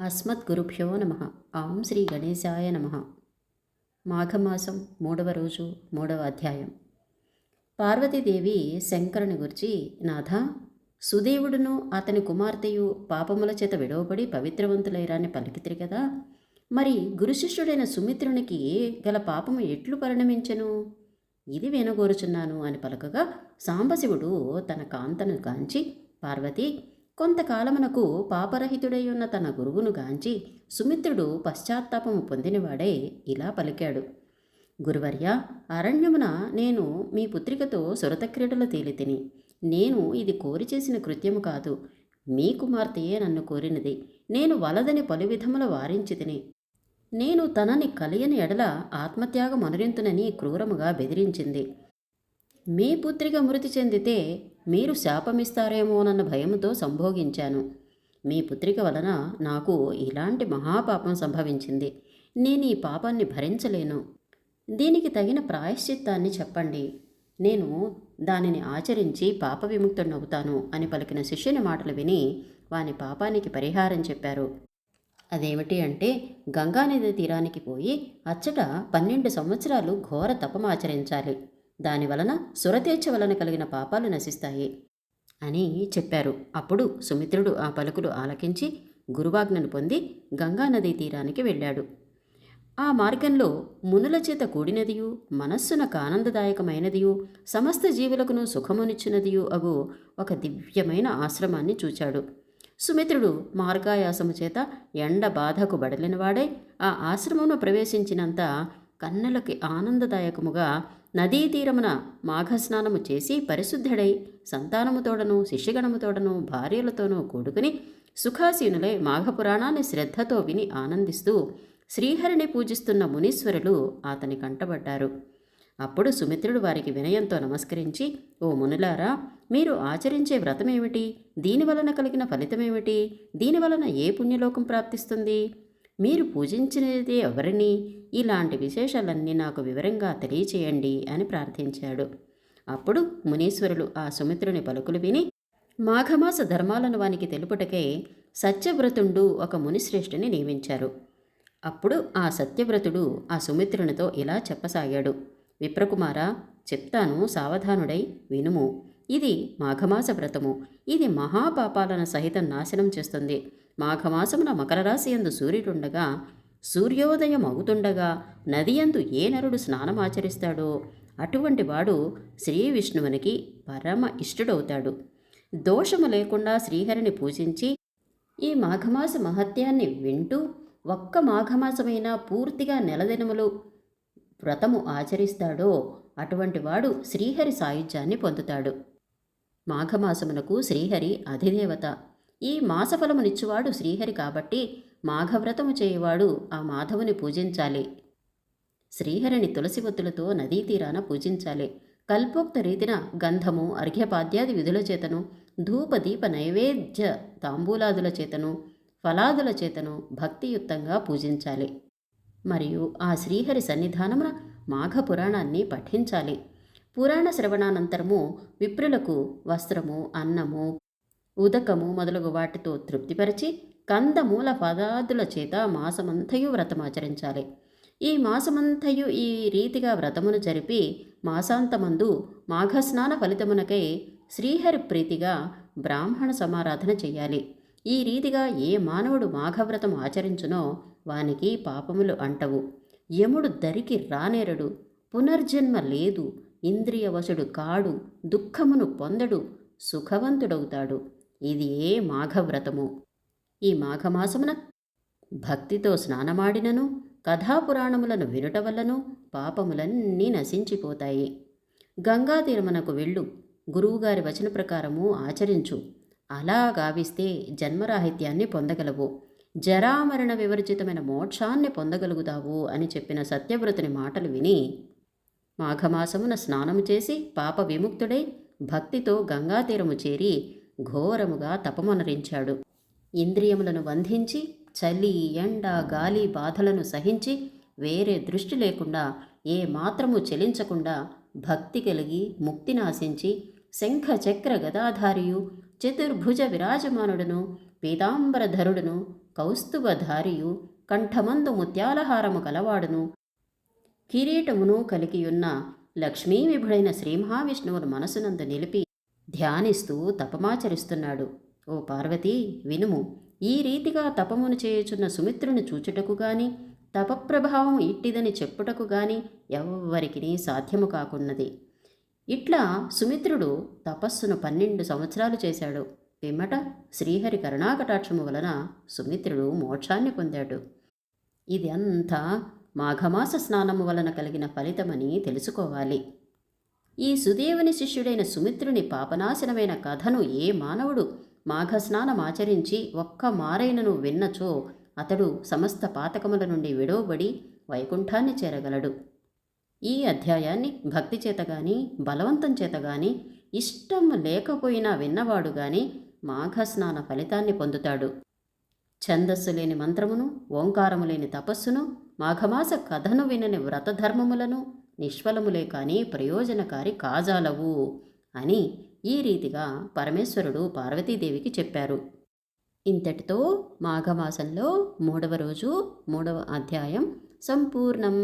అస్మద్గురుభ్యో నమ. ఆం శ్రీ గణేశాయ నమ. మాఘమాసం మూడవ రోజు మూడవ అధ్యాయం. పార్వతీదేవి శంకరుని గురించి నాథ సుదేవుడును అతని కుమార్తెయు పాపముల చేత విడవబడి పవిత్రవంతులైరాన్ని పలికితిరి కదా. మరి గురుశిష్యుడైన సుమిత్రునికి గల పాపము ఎట్లు పరిణమించెను? ఇది వినగోరుచున్నాను అని పలకగా సాంబశివుడు తన కాంతను గాంచి పార్వతి కొంతకాలమునకు పాపరహితుడై ఉన్న తన గురువును గాంచి సుమిత్రుడు పశ్చాత్తాపము పొందినవాడై ఇలా పలికాడు. గురువర్య అరణ్యమున నేను మీ పుత్రికతో సురతక్రీడలు తేలితిని. నేను ఇది కోరి చేసిన కృత్యము కాదు. మీ కుమార్తెయే నన్ను కోరినది. నేను వలదని పలు విధముల వారించి తిని నేను తనని కలియని ఎడల ఆత్మత్యాగం అనురింతునని క్రూరముగా బెదిరించింది. మీ పుత్రిక మృతి చెందితే మీరు శాపమిస్తారేమోనన్న భయముతో సంభోగించాను. మీ పుత్రిక వలన నాకు ఇలాంటి మహాపాపం సంభవించింది. నేను ఈ పాపాన్ని భరించలేను. దీనికి తగిన ప్రాయశ్చిత్తాన్ని చెప్పండి. నేను దానిని ఆచరించి పాప విముక్తుడనవుతాను అని పలికిన శిష్యుని మాటలు విని వాని పాపానికి పరిహారం చెప్పారు. అదేమిటి అంటే గంగానది తీరానికి పోయి అచ్చట పన్నెండు సంవత్సరాలు ఘోర తపమాచరించాలి దానివలన సురతేచ్ఛ వలన కలిగిన పాపాలు నశిస్తాయి అని చెప్పారు. అప్పుడు సుమిత్రుడు ఆ పలుకులు ఆలకించి గురువాజ్ఞను పొంది గంగానదీ తీరానికి వెళ్ళాడు. ఆ మార్గంలో మునుల చేత కూడినదియు మనస్సునకు ఆనందదాయకమైనదియు సమస్త జీవులకును సుఖమునిచ్చినదియు అగు ఒక దివ్యమైన ఆశ్రమాన్ని చూచాడు. సుమిత్రుడు మార్గాయాసము చేత ఎండ బాధకు బడలినవాడై ఆ ఆశ్రమమును ప్రవేశించినంత కన్నులకి ఆనందదాయకముగా నదీ తీరమున మాఘస్నానము చేసి పరిశుద్ధుడై సంతానముతోడను శిష్యగణముతోడను భార్యలతోనూ కూడుకుని సుఖాసీనులై మాఘపురాణాన్ని శ్రద్ధతో విని ఆనందిస్తూ శ్రీహరిని పూజిస్తున్న మునీశ్వరులు అతని కంటబడ్డారు అప్పుడు సుమిత్రుడు వారికి వినయంతో నమస్కరించి ఓ మునులారా మీరు ఆచరించే వ్రతమేమిటి? దీనివలన కలిగిన ఫలితమేమిటి? దీనివలన ఏ పుణ్యలోకం ప్రాప్తిస్తుంది? మీరు పూజించినది ఎవరిని? ఇలాంటి విశేషాలన్నీ నాకు వివరంగా తెలియచేయండి అని ప్రార్థించాడు. అప్పుడు మునీశ్వరులు ఆ సుమిత్రుని పలుకులు విని మాఘమాస ధర్మాలను వానికి తెలుపుటకే సత్యవ్రతుండు ఒక మునిశ్రేష్ఠుని నియమించారు. అప్పుడు ఆ సత్యవ్రతుడు ఆ సుమిత్రునితో ఇలా చెప్పసాగాడు. విప్రకుమార చెప్తాను సావధానుడై వినుము. ఇది మాఘమాస వ్రతము. ఇది మహాపాపాలను సహితం నాశనం చేస్తుంది. మాఘమాసమున మకర రాశి యందు సూర్యుడుండగా సూర్యోదయం అవుతుండగా నదియందు ఏ నరుడు స్నానమాచరిస్తాడో అటువంటి వాడు శ్రీ విష్ణువునికి పరమ ఇష్టుడవుతాడు. దోషము లేకుండా శ్రీహరిని పూజించి ఈ మాఘమాస మహత్యాన్ని వింటూ ఒక్క మాఘమాసమైనా పూర్తిగా నెలదినములు వ్రతము ఆచరిస్తాడో అటువంటి వాడు శ్రీహరి సాయుధ్యాన్ని పొందుతాడు. మాఘమాసమునకు శ్రీహరి అధిదేవత. ఈ మాసఫలమునిచ్చువాడు శ్రీహరి కాబట్టి మాఘవ్రతము చేయవాడు ఆ మాధవుని పూజించాలి. శ్రీహరిని తులసి ఒత్తులతో నదీ తీరాన పూజించాలి. కల్పోక్త రీతిన గంధము అర్ఘ్యపాద్యాది విధుల చేతను ధూపదీప నైవేద్య తాంబూలాదుల చేతను ఫలాదుల చేతను భక్తియుక్తంగా పూజించాలి. మరియు ఆ శ్రీహరి సన్నిధానమున మాఘ పురాణాన్ని పఠించాలి. పురాణ శ్రవణానంతరము విప్రులకు వస్త్రము అన్నము ఉదకము మొదలగు వాటితో తృప్తిపరిచి కందమూల పదార్థుల చేత మాసమంతయు వ్రతమాచరించాలి. ఈ మాసమంతయు ఈ రీతిగా వ్రతమును జరిపి మాసాంతమందు మాఘస్నాన ఫలితమునకై శ్రీహరి ప్రీతిగా బ్రాహ్మణ సమారాధన చేయాలి. ఈ రీతిగా ఏ మానవుడు మాఘవ్రతం ఆచరించునో వానికి పాపములు అంటవు. యముడు దరికి రానేరడు పునర్జన్మ లేదు ఇంద్రియవశుడు కాడు దుఃఖమును పొందడు సుఖవంతుడవుతాడు. ఇది ఏ మాఘవ్రతము? ఈ మాఘమాసమున భక్తితో స్నానమాడినను కథాపురాణములను వినుట వల్లను పాపములన్నీ నశించిపోతాయి. గంగా తీరమునకు వెళ్ళు. గురువుగారి వచన ప్రకారము ఆచరించు. అలా గావిస్తే జన్మరాహిత్యాన్ని పొందగలవు. జరామరణ వివర్జితమైన మోక్షాన్ని పొందగలుగుతావు అని చెప్పిన సత్యవ్రతుని మాటలు విని మాఘమాసమున స్నానము చేసి పాప విముక్తుడై భక్తితో గంగాతీరము చేరి ఘోరముగా తపమనరించాడు. ఇంద్రియములను బంధించి చలి ఎండ గాలి బాధలను సహించి వేరే దృష్టి లేకుండా ఏ మాత్రము చెలించకుండా భక్తి కలిగి ముక్తినాశించి శంఖ చక్ర గదాధారియు చతుర్భుజ విరాజమానుడును పీతాంబరధరుడును కౌస్తుభధారియు కంఠమందు ముత్యాలహారము కలవాడును. కిరీటమును కలిగియున్న లక్ష్మీ విభుడైన శ్రీ మహావిష్ణువును మనసునందు నిలిపి ధ్యానిస్తూ తపమాచరిస్తున్నాడు. ఓ పార్వతీ వినుము. ఈ రీతిగా తపమును చేయుచున్న సుమిత్రుని చూచుటకు గాని తపప్రభావం ఇట్టిదని చెప్పుటకు గాని ఎవ్వరికి సాధ్యము కాకున్నది. ఇట్లా సుమిత్రుడు తపస్సును పన్నెండు సంవత్సరాలు చేశాడు. పిమ్మట శ్రీహరి కరుణాకటాక్షము వలన సుమిత్రుడు మోక్షాన్ని పొందాడు. ఇది అంతా మాఘమాస స్నానము వలన కలిగిన ఫలితమని తెలుసుకోవాలి. ఈ సుదేవుని శిష్యుడైన సుమిత్రుని పాపనాశనమైన కథను ఏ మానవుడు మాఘస్నానమాచరించి ఒక్క మారైనను విన్నచో అతడు సమస్త పాతకముల నుండి విడవబడి వైకుంఠాన్ని చేరగలడు. ఈ అధ్యాయాన్ని భక్తి చేత గాని బలవంతం చేత గాని ఇష్టం లేకపోయినా విన్నవాడు గాని మాఘస్నాన ఫలితాన్ని పొందుతాడు. ఛందస్సు లేని మంత్రమును ఓంకారము లేని తపస్సును మాఘమాస కథను వినని వ్రతధర్మములను నిష్ఫలములే కాని ప్రయోజనకారి కాజాలవు. అని ఈ రీతిగా పరమేశ్వరుడు పార్వతీదేవికి చెప్పారు. ఇంతటితో మాఘమాసంలో మూడవ రోజు మూడవ అధ్యాయం సంపూర్ణం.